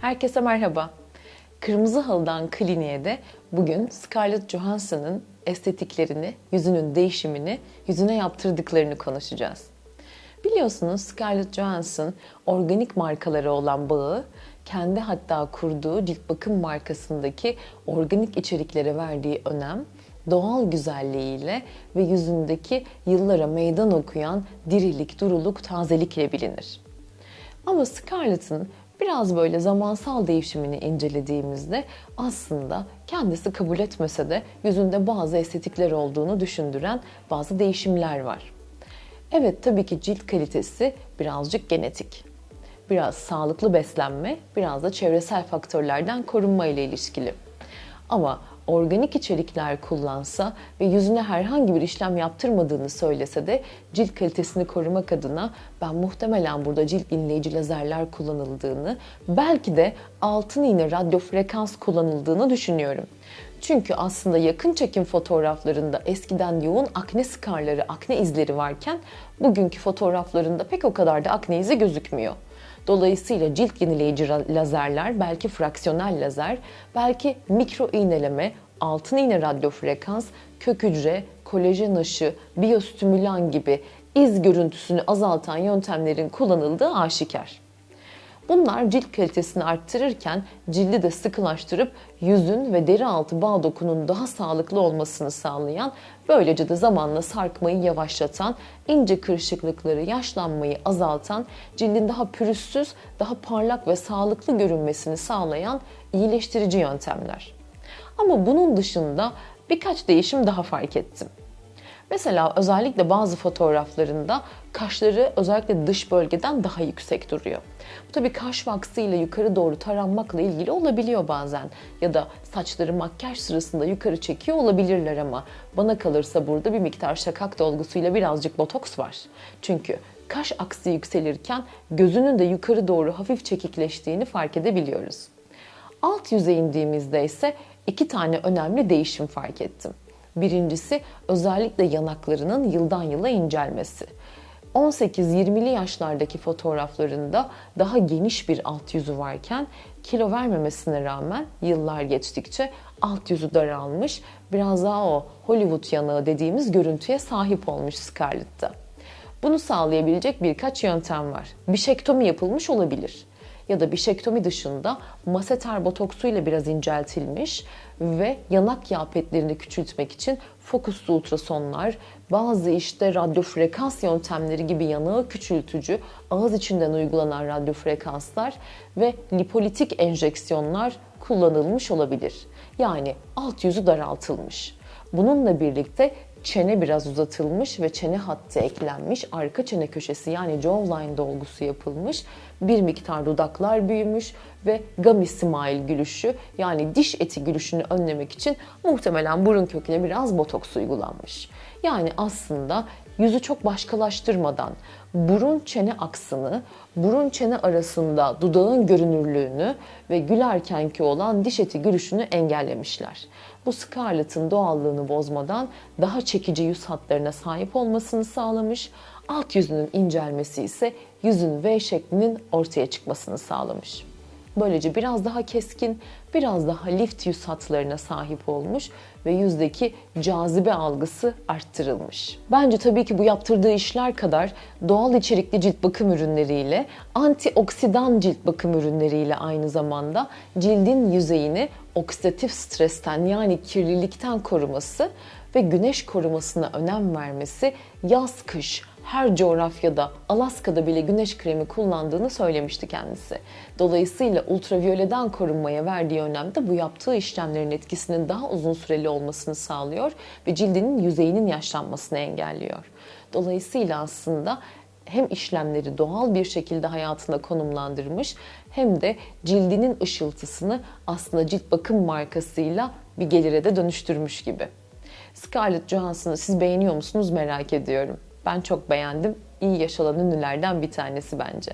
Herkese merhaba. Kırmızı Halı'dan kliniğe de bugün Scarlett Johansson'ın estetiklerini, yüzünün değişimini, yüzüne yaptırdıklarını konuşacağız. Biliyorsunuz Scarlett Johansson organik markaları olan bağı kendi hatta kurduğu cilt bakım markasındaki organik içeriklere verdiği önem doğal güzelliğiyle ve yüzündeki yıllara meydan okuyan dirilik, duruluk, tazelikle bilinir. Ama Scarlett'ın biraz böyle zamansal değişimini incelediğimizde aslında kendisi kabul etmese de yüzünde bazı estetikler olduğunu düşündüren bazı değişimler var. Evet tabii ki cilt kalitesi birazcık genetik. Biraz sağlıklı beslenme, biraz da çevresel faktörlerden korunma ile ilişkili. Ama organik içerikler kullansa ve yüzüne herhangi bir işlem yaptırmadığını söylese de cilt kalitesini korumak adına ben muhtemelen burada cilt inleyici lazerler kullanıldığını, belki de altın iğne radyo frekans kullanıldığını düşünüyorum. Çünkü aslında yakın çekim fotoğraflarında eskiden yoğun akne skarları, akne izleri varken bugünkü fotoğraflarında pek o kadar da akne izi gözükmüyor. Dolayısıyla cilt yenileyici lazerler, belki fraksiyonel lazer, belki mikro iğneleme, altın iğne radyo frekans, kök hücre, kolajen aşı, biyostimülan gibi iz görüntüsünü azaltan yöntemlerin kullanıldığı aşikar. Bunlar cilt kalitesini arttırırken cildi de sıkılaştırıp yüzün ve deri altı bağ dokunun daha sağlıklı olmasını sağlayan, böylece de zamanla sarkmayı yavaşlatan, ince kırışıklıkları, yaşlanmayı azaltan, cildin daha pürüzsüz, daha parlak ve sağlıklı görünmesini sağlayan iyileştirici yöntemler. Ama bunun dışında birkaç değişim daha fark ettim. Mesela özellikle bazı fotoğraflarında kaşları özellikle dış bölgeden daha yüksek duruyor. Bu tabii kaş vaksıyla yukarı doğru taranmakla ilgili olabiliyor bazen. Ya da saçları makyaj sırasında yukarı çekiyor olabilirler ama bana kalırsa burada bir miktar şakak dolgusuyla birazcık botoks var. Çünkü kaş aksi yükselirken gözünün de yukarı doğru hafif çekikleştiğini fark edebiliyoruz. Alt yüze indiğimizde ise iki tane önemli değişim fark ettim. Birincisi özellikle yanaklarının yıldan yıla incelmesi. 18-20'li yaşlardaki fotoğraflarında daha geniş bir alt yüzü varken kilo vermemesine rağmen yıllar geçtikçe alt yüzü daralmış, biraz daha o Hollywood yanağı dediğimiz görüntüye sahip olmuş Scarlett'ta. Bunu sağlayabilecek birkaç yöntem var. Bişektomi yapılmış olabilir ya da bişektomi dışında maseter botoksuyla biraz inceltilmiş ve yanak yağ petlerini küçültmek için fokuslu ultrasonlar, bazı işte radyo frekans yöntemleri gibi yanağı küçültücü, ağız içinden uygulanan radyo frekanslar ve lipolitik enjeksiyonlar kullanılmış olabilir. Yani alt yüzü daraltılmış. Bununla birlikte çene biraz uzatılmış ve çene hattı eklenmiş, arka çene köşesi yani jawline dolgusu yapılmış, bir miktar dudaklar büyümüş ve gummy smile gülüşü yani diş eti gülüşünü önlemek için muhtemelen burun köküne biraz botoks uygulanmış. Yani aslında yüzü çok başkalaştırmadan burun çene aksını, burun çene arasında dudağın görünürlüğünü ve gülerkenki olan diş eti gülüşünü engellemişler. Bu Scarlett'ın doğallığını bozmadan daha çekici yüz hatlarına sahip olmasını sağlamış, alt yüzünün incelmesi ise yüzün V şeklinin ortaya çıkmasını sağlamış. Böylece biraz daha keskin, biraz daha lift yüz hatlarına sahip olmuş ve yüzdeki cazibe algısı arttırılmış. Bence tabii ki bu yaptırdığı işler kadar doğal içerikli cilt bakım ürünleriyle, antioksidan cilt bakım ürünleriyle aynı zamanda cildin yüzeyini oksidatif stresten yani kirlilikten koruması ve güneş korumasına önem vermesi yaz kış her coğrafyada Alaska'da bile güneş kremi kullandığını söylemişti kendisi. Dolayısıyla ultraviyoleden korunmaya verdiği önem de bu yaptığı işlemlerin etkisinin daha uzun süreli olmasını sağlıyor ve cildinin yüzeyinin yaşlanmasını engelliyor. Dolayısıyla aslında hem işlemleri doğal bir şekilde hayatına konumlandırmış hem de cildinin ışıltısını aslında cilt bakım markasıyla bir gelire de dönüştürmüş gibi. Scarlett Johansson'ı siz beğeniyor musunuz merak ediyorum. Ben çok beğendim. İyi yaşanan ünlülerden bir tanesi bence.